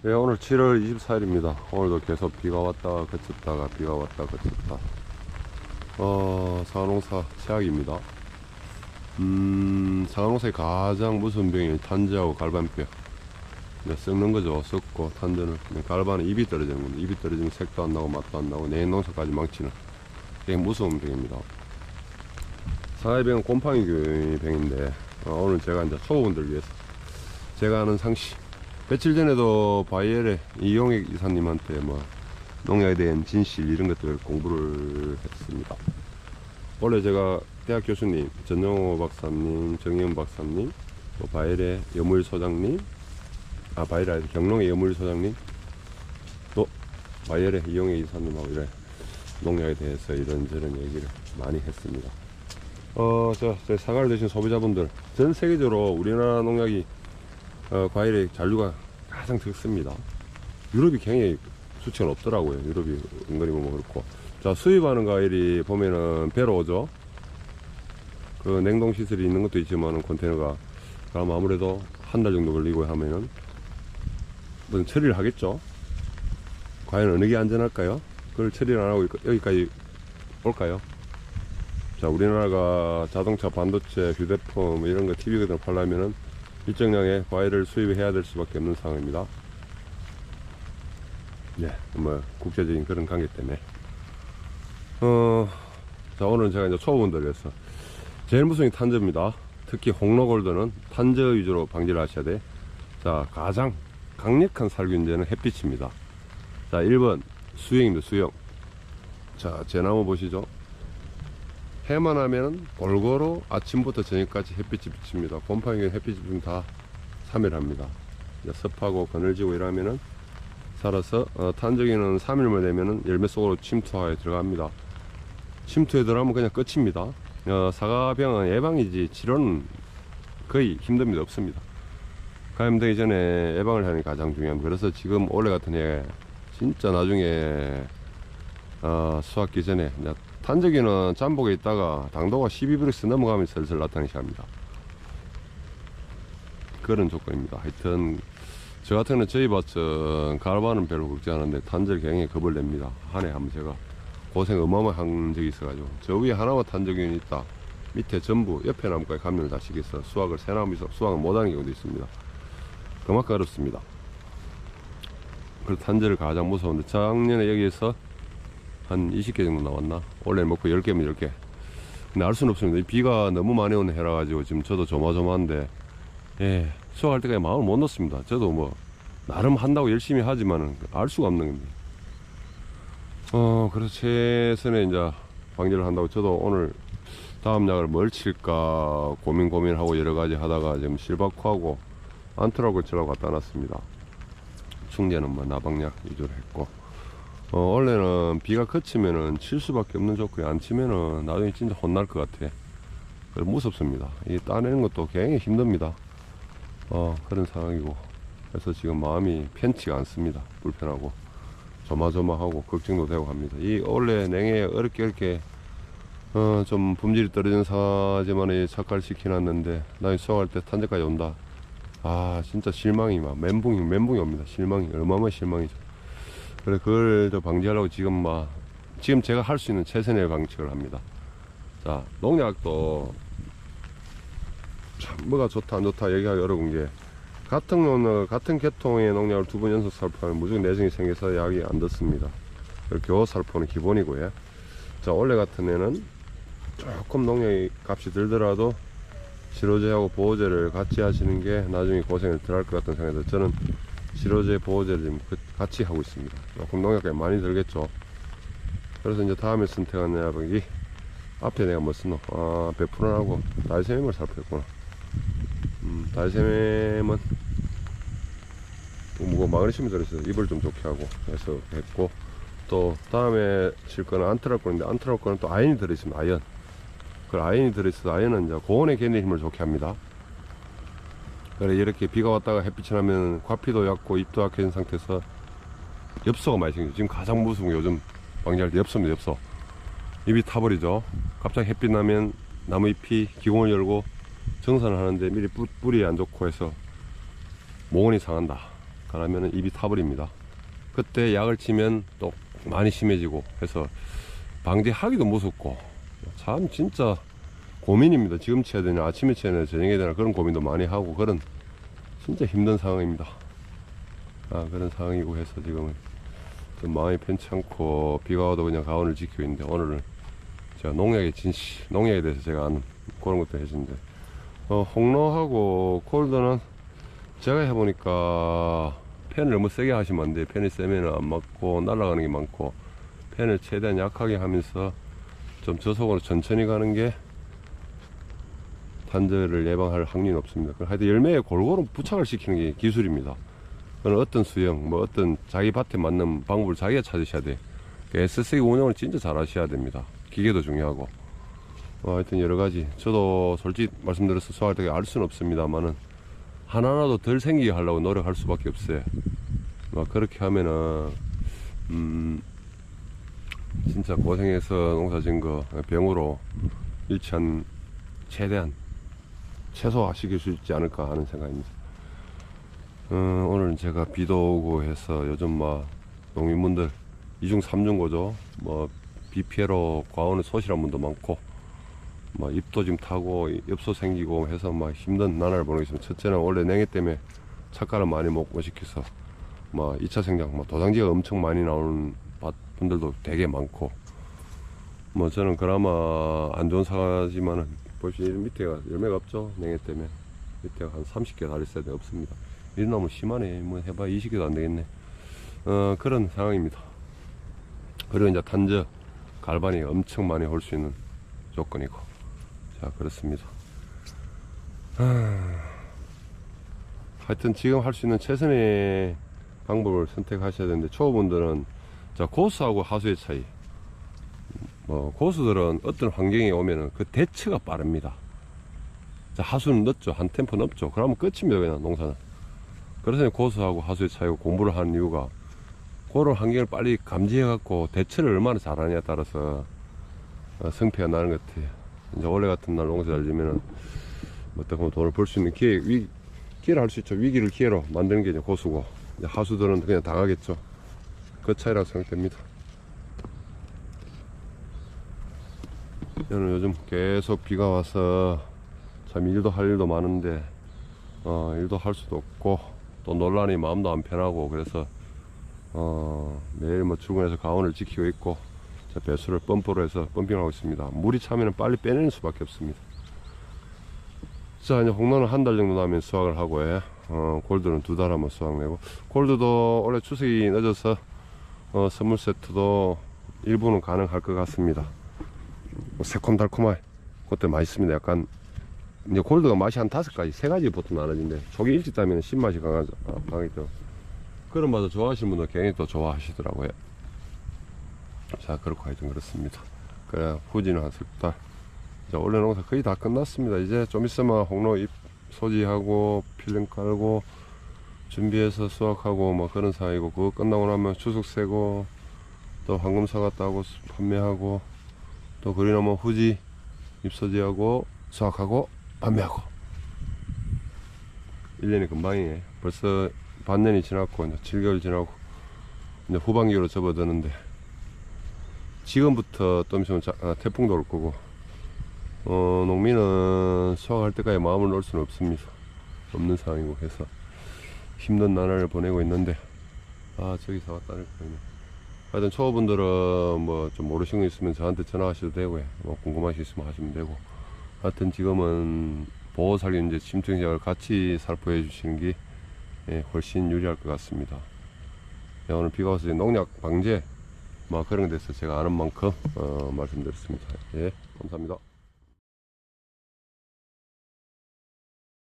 네, 오늘 7월 24일입니다. 오늘도 계속 비가 왔다 그쳤다가 비가 왔다 그쳤다. 어, 사과농사 최악입니다. 음, 사과농사의 가장 무서운 병이 탄저하고 갈반뼈. 이제 썩는 거죠. 썩고 탄저는. 갈반은 입이 떨어지는 겁니다. 입이 떨어지면 색도 안 나고 맛도 안 나고 내 농사까지 망치는 되게 무서운 병입니다. 사과의 병은 곰팡이 병인데 어, 오늘 제가 이제 초보분들 위해서 제가 아는 상시 며칠 전에도 바이엘의 이용익 이사님한테 뭐 농약에 대한 진실 이런 것들을 공부를 했습니다. 원래 제가 대학 교수님 전영호 박사님, 정희연 박사님, 또 바이엘의 여물 소장님, 아 바이엘 아니라 경농의 여물 소장님, 또 바이엘의 이용익 이사님하고 이래 농약에 대해서 이런저런 얘기를 많이 했습니다. 어, 저, 저 사과를 드신 소비자분들 전 세계적으로 우리나라 농약이 어, 과일의 잔류가 가장 적습니다. 유럽이 굉장히 수치가 높더라고요. 유럽이 은근히 뭐 그렇고. 자, 수입하는 과일이 보면은 배로 오죠. 그 냉동 시설이 있는 것도 있지만은 컨테이너가 그럼 아무래도 한 달 정도 걸리고 하면은 무슨 처리를 하겠죠. 과연 어느 게 안전할까요? 그걸 처리를 안 하고 여기까지 올까요? 자, 우리나라가 자동차, 반도체, 휴대폰 뭐 이런 거 TV 같은 거 팔려면은 일정량의 과일을 수입해야 될 수밖에 없는 상황입니다. 예, 뭐 국제적인 그런 관계 때문에. 어, 자 오늘은 제가 이제 초보분들 위해서 제일 무서운 게 탄저입니다. 특히 홍로골드는 탄저 위주로 방지를 하셔야 돼. 자, 가장 강력한 살균제는 햇빛입니다. 자, 1번 수영입니다. 수영. 자, 제 나무 보시죠. 해만 하면은 골고루 아침부터 저녁까지 햇빛이 비칩니다. 곰팡이는 햇빛이 비면 다 사멸합니다. 습하고 그늘지고 이러면은 살아서 어, 탄저기는 3일만 되면은 열매 속으로 침투하에 들어갑니다. 침투에 들어가면 그냥 끝입니다. 어, 사과병은 예방이지 치료는 거의 힘듭니다. 없습니다. 감염되기 전에 예방을 하는 게 가장 중요합니다. 그래서 지금 올해 같은 해 진짜 나중에 어, 수확기 전에 탄저기는 잠복에 있다가 당도가 12브릭스 넘어가면 슬슬 나타나기 시작합니다. 그런 조건입니다. 하여튼 저 같은 경우는 저희 밭은 가을바는 별로 걱정하는데 탄저기 굉장히 겁을 냅니다. 한 해 한번 제가 고생 어마어마한 적이 있어가지고 저 위에 하나만 탄저기는 있다. 밑에 전부 옆에 나무까지 감염을 다 시켜서 수확을 새 나무 있어 수확을 못하는 경우도 있습니다. 그만큼 어렵습니다. 그래서 탄저를 가장 무서운데 작년에 여기에서 한 20개 정도 나왔나? 원래 먹고 10개면 10개. 근데 알 수는 없습니다. 이 비가 너무 많이 오는 해라 가지고 지금 저도 조마조마한데, 예, 수확할 때까지 마음을 못 넣습니다. 저도 뭐, 나름 한다고 열심히 하지만은 알 수가 없는 겁니다. 어, 그래서 최선의 이제 방지를 한다고 저도 오늘 다음 약을 뭘 칠까 고민 고민하고 여러 가지 하다가 지금 실바쿠하고 안트라고 치라고 갖다 놨습니다. 충전은 뭐 나방약 위주로 했고, 어, 원래는 비가 그치면은 칠 수밖에 없는 조건이 안 치면은 나중에 진짜 혼날 것 같아. 무섭습니다. 이 따내는 것도 굉장히 힘듭니다. 어, 그런 상황이고. 그래서 지금 마음이 편치가 않습니다. 불편하고. 조마조마하고 걱정도 되고 합니다. 이 원래 냉해 어렵게 어렵게 어, 좀 품질이 떨어진 사지만 착갈시켜 놨는데 나중에 수확할 때 탄저까지 온다. 아, 진짜 실망이 막 멘붕이, 멘붕이 옵니다. 실망이. 얼마나 실망이죠. 그래 그걸 저 방지하려고 지금 막 지금 제가 할 수 있는 최선의 방책을 합니다. 자 농약도 참 뭐가 좋다 안 좋다 얘기하기 어려운 게 같은 농약 같은 계통의 농약을 두 번 연속 살포하면 무조건 내성이 생겨서 약이 안 듣습니다. 교호 살포는 기본이고요. 자 원래 같은 애는 조금 농약이 값이 들더라도 실어제하고 보호제를 같이 하시는 게 나중에 고생을 덜 할 것 같은 생각에서 저는 실어제 보호제를 지금 그- 같이 하고 있습니다. 조금 농약값이 많이 들겠죠. 그래서 이제 다음에 선택한 약이 앞에 내가 뭐 쓰노? 아, 베프론하고 다이세믹을 살펴했구나. 음, 다이세믹은 뭐 마그네슘이 들어있어서 입을 좀 좋게 하고 해서 했고 또 다음에 칠 거는 안트라콘인데 안트라콘은 또 아연이 들어있습니다. 아연. 그 아연이 들어있어서 아연은 이제 고온의 견디 힘을 좋게 합니다. 그래 이렇게 비가 왔다가 햇빛이 나면 과피도 얕고 잎도 약해진 상태에서 엽서가 많이 생겨요. 지금 가장 무서운 게 요즘 방지할 때 엽서입니다. 엽서. 잎이 타버리죠. 갑자기 햇빛 나면 나무 잎이 기공을 열고 정산을 하는데 미리 뿌, 뿌리 안 좋고 해서 모근이 상한다. 그러면은 입이 타버립니다. 그때 약을 치면 또 많이 심해지고 해서 방지하기도 무섭고 참 진짜 고민입니다. 지금 쳐야 되냐, 아침에 쳐야 되냐, 저녁에 되냐 그런 고민도 많이 하고 그런 진짜 힘든 상황입니다. 아 그런 상황이고 해서 지금은 좀 마음이 편치 않고 비가 와도 그냥 가온을 지키고 있는데 오늘은 제가 농약의 진실, 농약에 대해서 제가 아는 그런 것도 해주는데 어, 홍로하고 콜드는 제가 해보니까 펜을 너무 세게 하시면 안 돼요. 펜이 세면 안 맞고 날아가는 게 많고 펜을 최대한 약하게 하면서 좀 저속으로 천천히 가는 게 단절을 예방할 확률이 없습니다. 그 하여튼 열매에 골고루 부착을 시키는 게 기술입니다. 어떤 수영, 뭐 어떤 자기 밭에 맞는 방법을 자기가 찾으셔야 돼요. 그 SSA 운영을 진짜 잘 하셔야 됩니다. 기계도 중요하고. 어, 하여튼 여러 가지. 저도 솔직히 말씀드려서 수학할 때알 수는 없습니다만은 하나라도 덜 생기게 하려고 노력할 수밖에 없어요. 막 그렇게 하면은, 음, 진짜 고생해서 농사 지은 거 병으로 일치한 최대한 최소화시킬 수 있지 않을까 하는 생각입니다. 어, 오늘 제가 비도 오고 해서 요즘 막 농민분들 이중 삼중고죠. 뭐 비 피해로 과원에 소실한 분도 많고 막 입도 지금 타고 엽소 생기고 해서 막 힘든 나날을 보내고 있습니다. 첫째는 원래 냉해 때문에 착가를 많이 못 시켜서 막 2차 생장, 뭐 도장지가 엄청 많이 나오는 밭 분들도 되게 많고 뭐 저는 그나마 안 좋은 사과지만은 보시면 이 밑에가 열매가 없죠? 냉해 때문에. 밑에가 한 30개 달릴 새도 없습니다. 이런 나무 심하네. 뭐 해봐. 20개도 안 되겠네. 어 그런 상황입니다. 그리고 이제 단저 갈반이 엄청 많이 올 수 있는 조건이고. 자 그렇습니다. 하... 하여튼 지금 할 수 있는 최선의 방법을 선택하셔야 되는데 초보분들은 자 고수하고 하수의 차이 뭐 고수들은 어떤 환경에 오면은 그 대처가 빠릅니다. 자, 하수는 늦죠. 한 템포 넘죠. 그러면 끝입니다. 그냥 농사는. 그래서 고수하고 하수의 차이고 공부를 하는 이유가 그런 환경을 빨리 감지해갖고 대처를 얼마나 잘하냐에 따라서 어, 성패가 나는 것 같아요. 이제 올해 같은 날 농사 잘 지면은 뭐 어떻게 보면 돈을 벌 수 있는 기회, 위, 기회를 할 수 있죠. 위기를 기회로 만드는 게 이제 고수고 이제 하수들은 그냥 당하겠죠. 그 차이라고 생각됩니다. 저는 요즘 계속 비가 와서 참 일도 할 일도 많은데 어, 일도 할 수도 없고 또 논란이 마음도 안 편하고 그래서 어, 매일 뭐 출근해서 가온을 지키고 있고 자, 배수를 펌프로 해서 펌핑하고 있습니다. 물이 차면 빨리 빼내는 수밖에 없습니다. 자 이제 홍로는 한 달 정도 나면 수확을 하고 해. 어, 골드는 두 달 하면 수확 내고 골드도 원래 추석이 늦어서 어, 선물 세트도 일부는 가능할 것 같습니다. 뭐 새콤달콤한 그것도 맛있습니다. 약간 이제 골드가 맛이 한 다섯 가지, 세 가지 보통 나눠진데 저기 일찍 따면 신맛이 강하죠. 아, 강하죠. 그런 맛을 좋아하시는 분들 굉장히 또 좋아하시더라고요. 자, 그렇고 하여튼 그렇습니다. 그래, 후지는 한 석 달. 자, 원래 농사 거의 다 끝났습니다. 이제 좀 있으면 홍로 잎 소지하고 필름 깔고 준비해서 수확하고 뭐 그런 사이고 그거 끝나고 나면 추석 세고 또 황금 사과 따고 판매하고 또뭐 후지 잎소지하고 수확하고 판매하고. 1년이 금방이네. 벌써 반년이 지났고 이제 7개월 지나고 이제 후반기로 접어드는데 지금부터 좀 있으면 자- 아, 태풍도 올 거고 어, 농민은 수확할 때까지 마음을 놓을 수는 없습니다. 없는 상황이고 해서 힘든 나날을 보내고 있는데 아 저기 사왔다는 거네 하여튼 초보분들은 뭐 좀 모르시는 거 있으면 저한테 전화하셔도 되고요. 뭐 궁금하신 거 있으면 하시면 되고. 하여튼 지금은 보호살균 이제 침투약을 같이 살포해 주시는 게 예, 훨씬 유리할 것 같습니다. 예, 오늘 비가 와서 농약 방제 뭐 그런 데서 제가 아는 만큼 어, 말씀드렸습니다. 예, 감사합니다.